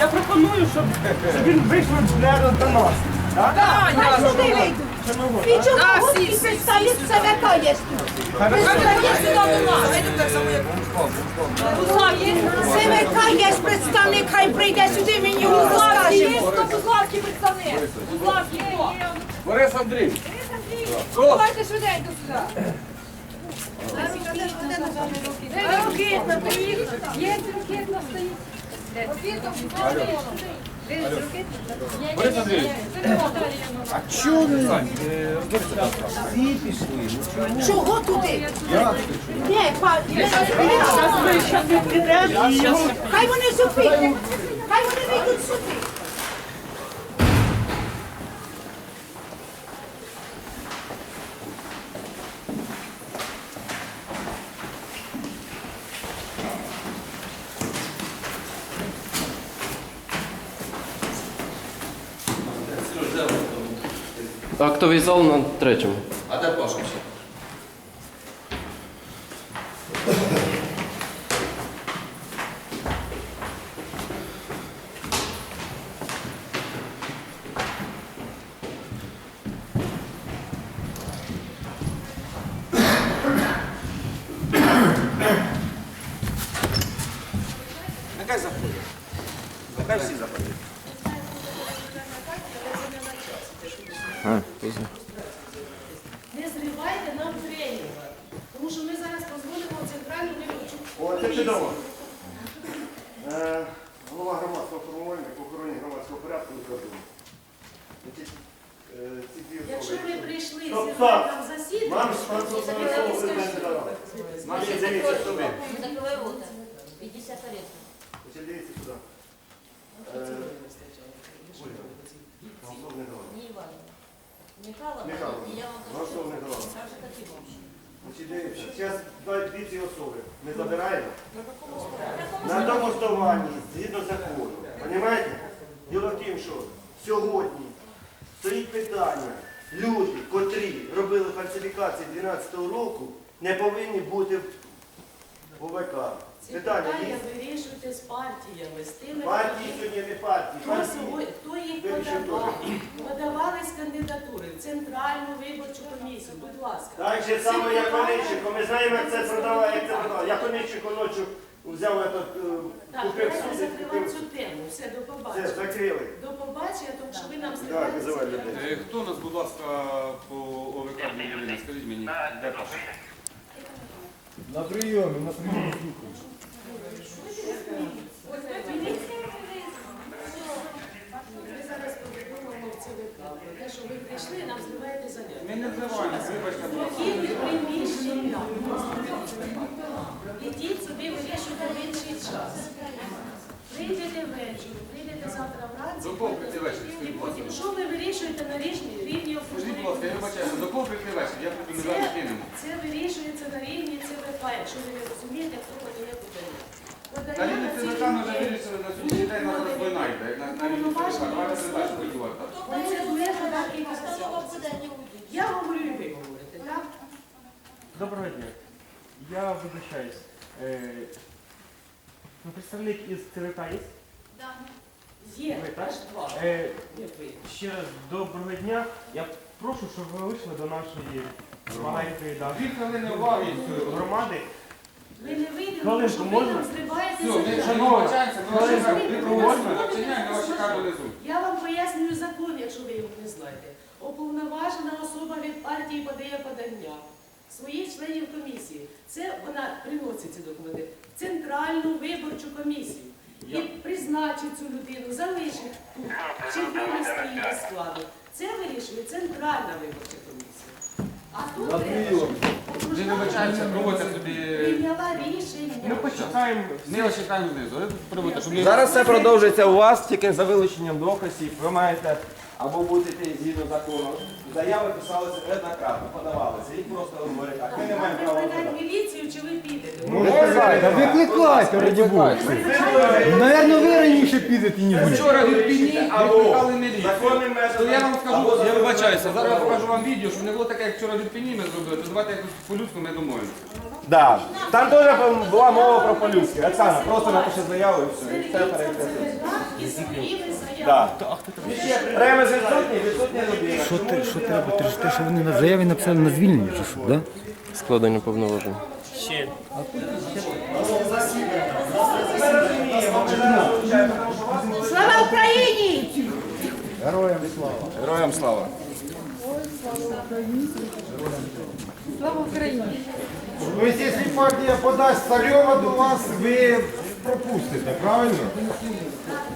Я пропоную, щоб, він вийшов до нас. Так? Хай сюди вийдуть. І чого і представник ЦВК є тут. ЦВК є представник, хай прийде сюди, мені його розкаже. Бузлавський представник. Бузлавський хто? Борис Андрій. Давайте швиденько сюди. Ракетна приїхала? Є ракетна стоїть. А стоїть. Борис Андрійович. Чого туди? Ні, па- Хай вони зупинять. Хай вони вийдуть сюди. Актовий зал на третьому. А де Пашка? Нехай заходять. Нехай всі заходять. Не зривайте нам тренінг, тому що ми зараз дозволимо центральну виборчу О, це чудово. Е, Громадського формування охороні громадського порядку. Значить, е, Якщо ви прийшли Стоп, з там засідання. Нам ще дивіться сюди. Закривай рота. 50 лет. Ще дивіться сюди. Е, вам слово не Івановна. Михайловна, Михайло, я вам кажу, хотів вам. Значить, дивіться, зараз дві ці особи. Ми забираємо. На тому основанні, згідно закону. Понімаєте? Діло в тім, що сьогодні стоїть питання. Люди, котрі робили фальсифікації 12-го року, не повинні бути в ОВК. Ці Питання питання є. вирішуйте з партіями, з тими, Партії сьогодні не партії. хто, партії. хто їх Вирішуй подавав. Подавались кандидатури в Центральну виборчу комісію, будь ласка. Так же само, як Онищенко. Ми знаємо, як це продавав, як це продавав. Як Онищенко ночі взяв этот, е, Так, купив давайте закривати купив. цю тему. Все, до Все, побачення. закрили. До побачення, тому що ви нам Так, зриваєте. визивай людей. Е, Хто у нас, будь ласка, по ОВК Дмитрівні? Скажіть мені, де Паша? На прийомі, на прийомі. Ми зараз повідомимо в ЦВК про те, що ви прийшли, нам зриваєте заняття. Ми не взиваємо, вибачте, будь ласка. Вхідні приміщення. Ідіть собі, вирішуйте в інший час. Прийдете ввечері, прийдете завтра вранці. До кого прийти І скажіть, будь потім, що ви вирішуєте на рівні рівні Скажіть, будь ласка, я вибачаюся, до кого вечір? Я тобі не Це, зараз кинемо. це вирішується на рівні ЦВК, якщо ви не розумієте, хто подає питання. Та Подає рівні це цій там вже вирішили на сьогоднішній день нас розвина йде. На, на рівні ЦВК. Давайте це далі працювати. Процедура так і Я говорю, і ви говорите, так? Доброго дня. Я вибачаюсь. Е, ну, представник із ЦВК є? Є, Ви, так? два. Е, Є ви. ще раз доброго дня. Я прошу, щоб ви вийшли до нашої маленької да, Дві хвилини уваги громади. Ви не вийдете, тому що ви можна? нам зриваєте Все, ми не ми ви проводимо, ми. Я вам пояснюю закон, якщо ви його не знаєте. Уповноважена особа від партії подає подання своїх членів комісії. Це вона приносить ці документи в центральну виборчу комісію. І призначить цю людину, залишить тут, чи винести її до складу. Це вирішує центральна виборча комісія. А тут проводьте собі... прийняла рішення. Ми почекаємо. Ми вас чекаємо знизу. Ви проводьте, щоб ми... Зараз все продовжується у вас, тільки за вилученням доказів. Ви маєте або бути згідно закону. Заяви писалися неоднократно, подавалися. Їх просто говорять, а ми не маємо права Викликати подати. міліцію чи ви підете? Викликайте, раді Бога. Наверно, ви раніше підете, ніж ми. Вчора в Ірпіні або викликали міліцію. законним методом. Я вам або скажу, я законним вибачаюся, зараз я методом. покажу вам відео, щоб не було таке, як вчора в Ірпені ми зробили, то давайте якось по-людську ми домовимося. Да. Там теж була мова про по-людськи. Оксана, просто напиши заяву і все. І все перейде. Да. Ремес відсутній, відсутня людина. Що ти, що треба? Те, ж- те, що вони на заяві написали на звільнення, чи що, да? Складення повноважень. Слава Україні! Героям слава. Героям Слава Слава Україні! То есть, если партия подасть Царьова до вас, ви пропустите, правильно?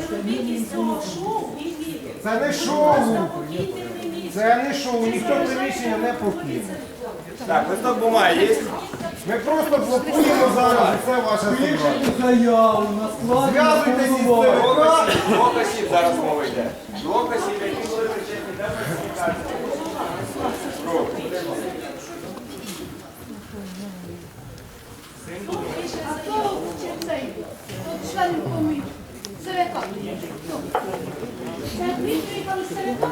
Не робіть із цього шоу і відео. Це не шоу, це не шоу, ніхто приміщення не покине. Так, листок бумаги є? Ми просто блокуємо зараз це ваше зібрання. Заяву на складі. Зв'язуйтесь із ЦВК. двох осіб зараз мова йде. Двох осіб, які були причетні до фальсифікації. А хто чи цей? Хто член комісії? Це Дмитрій пан ЦВК?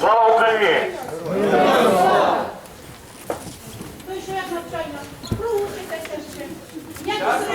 Слава Україні! Ну і що як навчання? Проучитеся ще. Як Зараз ви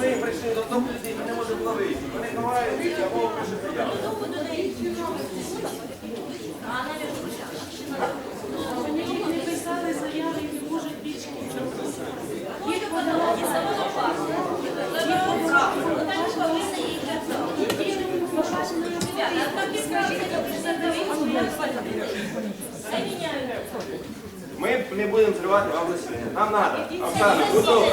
Ми прийшли до одного людей, ми не можемо ловити. Вони ховаються, або пишуть заяву. Не писали заяви можуть Ми не будемо тривати вам засідання. Нам треба. Оксана, готова.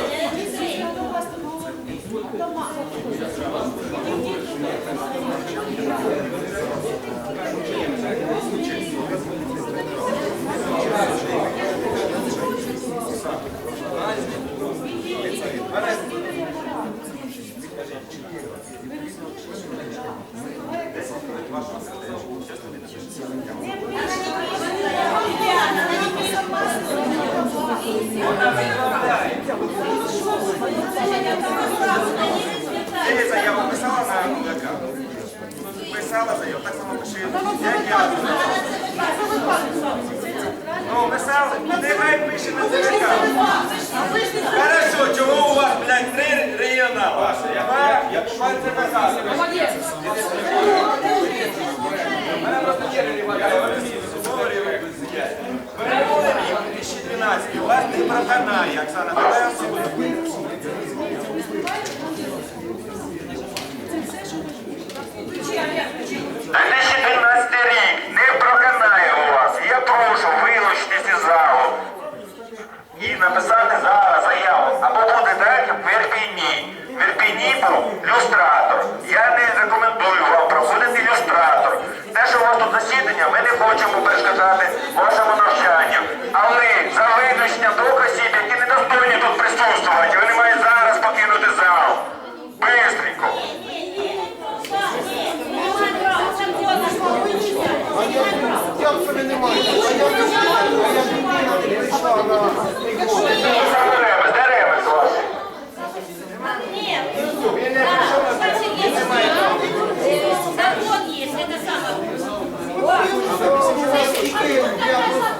Ти заяву писала на ОВК? Писала заяву, так само пиши. Як я? Ну, писали? Нехай пише на ЦВК. Хорошо, блядь, три регіонали? Ваша, я, я, пан ЦВК. Мене просто черги валяють, вони говорили, сидять. Перемоги рік 2012, у вас не проканає, Оксана, давай особливо. 2012 рік не проканає у вас. Я прошу вилучитись із залу і написати зараз заяву. Або буде далі в Ірпіні. В люстратор. Я не рекомендую вам проводити люстратор. Те, що у вас тут засідання, ми не хочемо перешкоджати вашому навчанню. Але за виключення двох осіб, які не достойні тут присутствувати, вони мають зараз покинути зал. Бистренько. Як це ви не маєте? А я не знаю, моя дитина не прийшла на Саме Ремес, де Ремес ваш? Нет. Да, кстати, есть. Закон есть, это самое.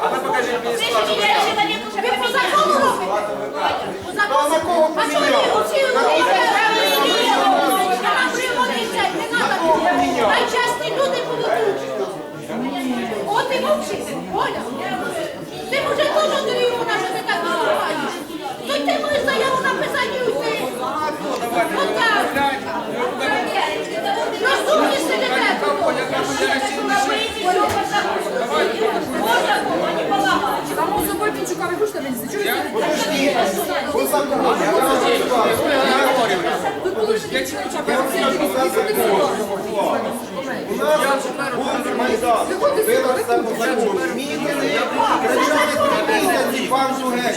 А ви покажіть мені склад Слышите, я человек уже Ви по закону робите? По закону? А що ви оці Найчасні люди будуть учити. Було. Собою Пінчука ви вам розказую. Тут за законом. У нас був Майдан, робилося по закону. Мітинги, кричали три місяці, пан Жугель.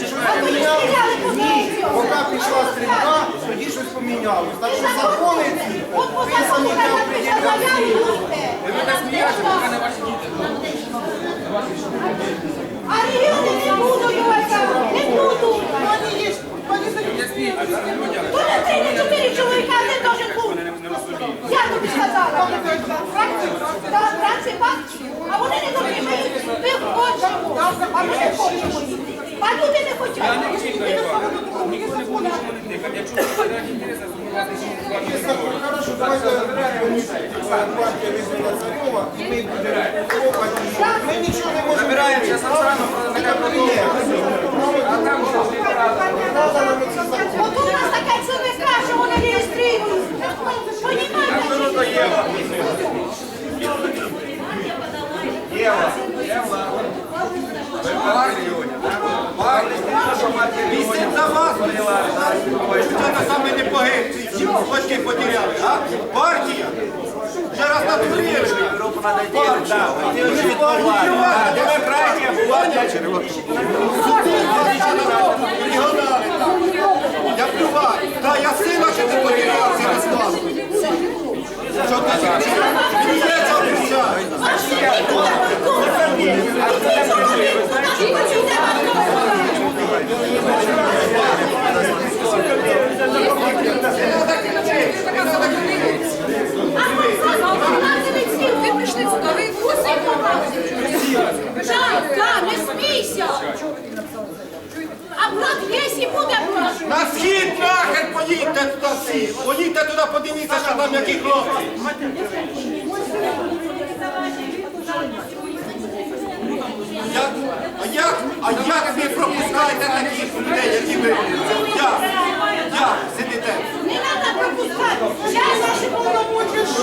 Ні. Поки пішла стрімка, тоді щось помінялося. Так що закони самі не определяли. А регіони не буду юватися, не буду. То не три, не чотири чоловіка, ти теж був. Я тобі сказала. Так, Франції бабці. А вони не добрі, ми, хочемо. А ми не хочемо. А люди не хочуть. Хорошо, давайте партія визнана Царьова, і ми хлопати. Ми нічого не можемо. Забираємося Надо нам закони. От у нас така ЦВК, що вони реєструють. Понімаєте? Місяць за вас прийняла. Це саме батьки потеряли, а? Партія. Ще раз натурили. Демократія була Я плюваю. Та я сина ще не потеряв, це розказую. Що ти А брат Гесі буде брат. На схід нахер поїдьте туди туди, подивіться, що там які хлопці. Як? А як? А як ви пропускаєте таких людей, які ви? Як? Як сидите? Не треба пропускати. Я наші повномочі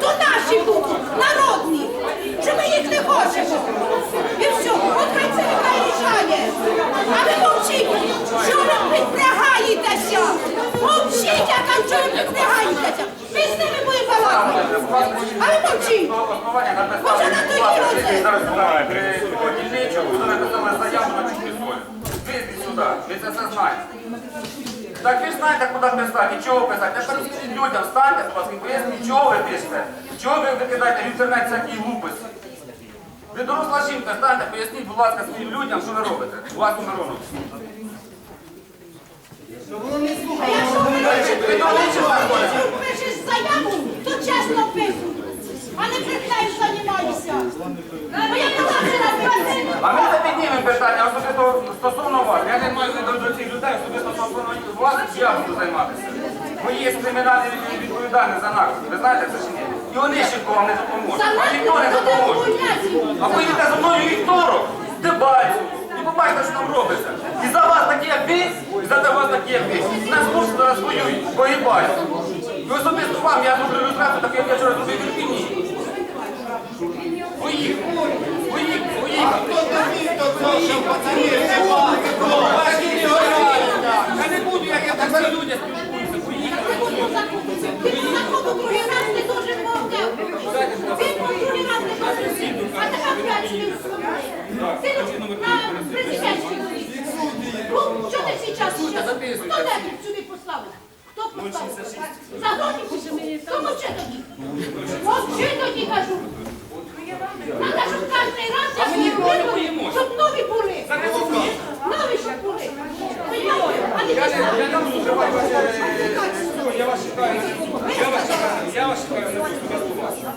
То наші будуть, народні. Чи ми їх не хочемо? І все, от хай це нехай рішає. А ви мовчіть, що ви підпрягаєтеся? Мовчіть, я кажу, що ви підпрягаєтеся. Ми з ними будемо балакати. А ви мовчіть. Може надоїло це? Зараз при дільничому ви написали заяву на чужу долю. Вийдіть сюди, ви це все знаєте. Так ви ж знаєте, куди писати, чого писати. Я кажу людям, станьте, поясніть, чого ви пишете. Чого ви викидаєте в інтернет всякі глупості. Ви доросла жінка, станьте, поясніть, будь ласка, своїм людям, що ви робите. Власним народом. А якщо ви якщо пишеш заяву, то чесно пишуть. А не брехнею займаюся. Бо я була вчора в магазині. А ми не піднімемо питання особисто стосовно вас. Я не маю до, до цих людей, особисто стосовно вас, я буду займатися. Ми є кримінальні відповідальні за нас. Ви знаєте це чи ні? І вони ще вам не допоможуть. А ніхто не допоможе. А поїдете за мною вівторок, Дебальцю, і побачите, що там робиться. І за вас такі, як ви, і за вас такі, як ви. Нас хлопці зараз воюють, погибають. І особисто вам я зроблю люстрацію, так як я вчора зробив в Ірпіні. Поїхали, поїхали, поїхали. Я не буду, як я так за людям спілкуюся. Поїхали. Ти по закону другий раз не дуже мовляв. Ти по другий раз не дуже А така вдячний. Ти на президентській вулиці. Ну, що ти ще? Хто тебе сюди поставив? Хто поставив? Загорніть? Хто мовчи тоді? Мовчи тоді, кажу. Треба, щоб кожен раз, як ми робимо, щоб нові були. Нові, щоб були. Я вас чекаю. Я вас чекаю. Я вас чекаю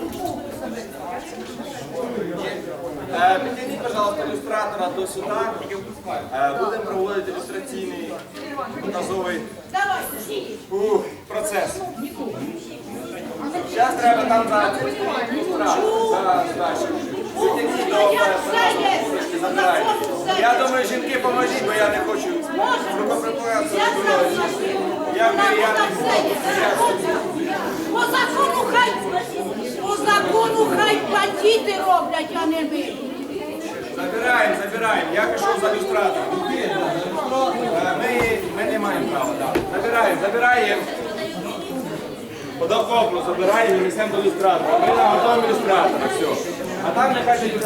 пожалуйста, ілюстратора до суда. Е, Будемо проводити ілюстраційний показовий процес. Зараз треба там за. Я думаю, жінки поможіть, бо я не хочу. Я По закону хай по закону хай бандити роблять, а не ви. Забираємо, забираємо. Я пішов за люстратор маємо право, так. Забираємо, забираємо. Подокоплю забираємо і несемо до люстратора. Ми нам готові люстратора, все. А там нехай тоді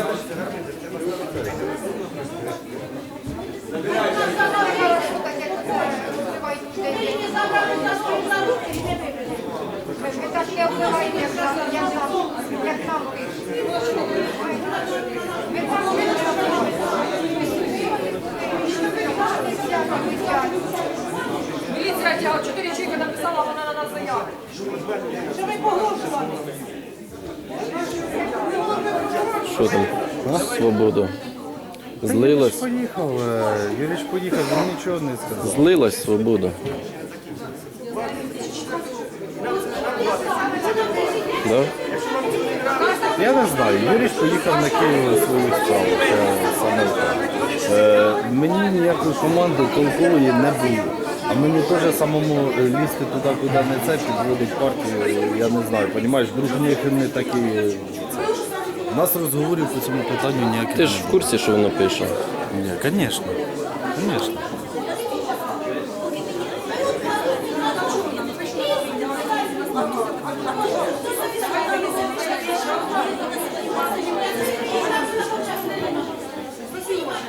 Забираємо. Thank you. Міліція тягла, чотири чоловіка написала, вона на нас заяву. Що ви погрожували? Що там? Свобода. Злилась, Поїхав, е, Юрій поїхав, він нічого не сказав. злилась свобода. Да? Я не знаю, Юрій поїхав на Київ на свою справу. Це саме так. Е, мені ніякої команди толкової не було. А мені теж самому е, лізти туди, куди не це, підводить партію, я не знаю, розумієш, друг них не такий. е, У нас розговорів по цьому питанню ніяких Ти ж в курсі, що вона пише? Ні, звісно. Звісно.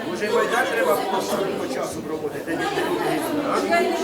Може, майдан треба по, часу проводити, Я не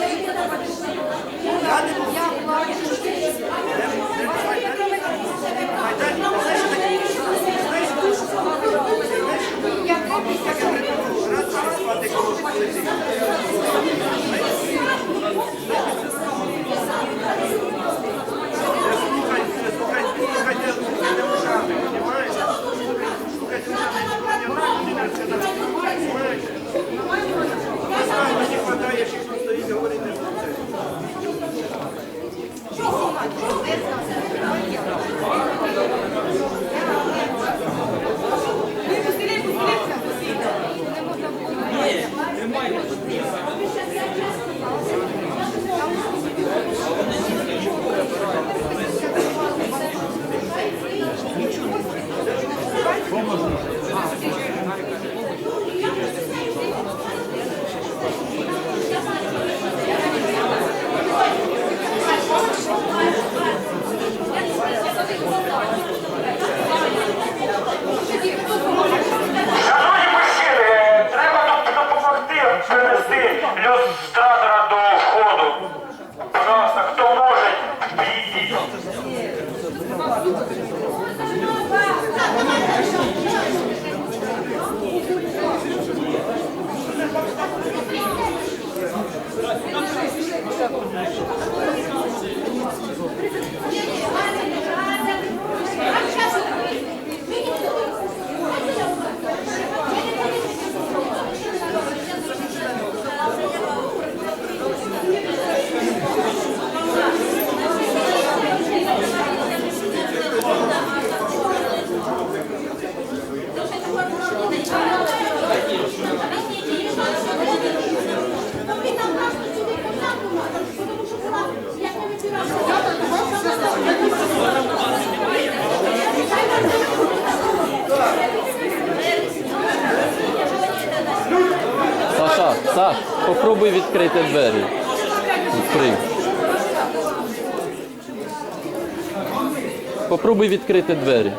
попробуй відкрити двері. Відкрий. Попробуй відкрити двері.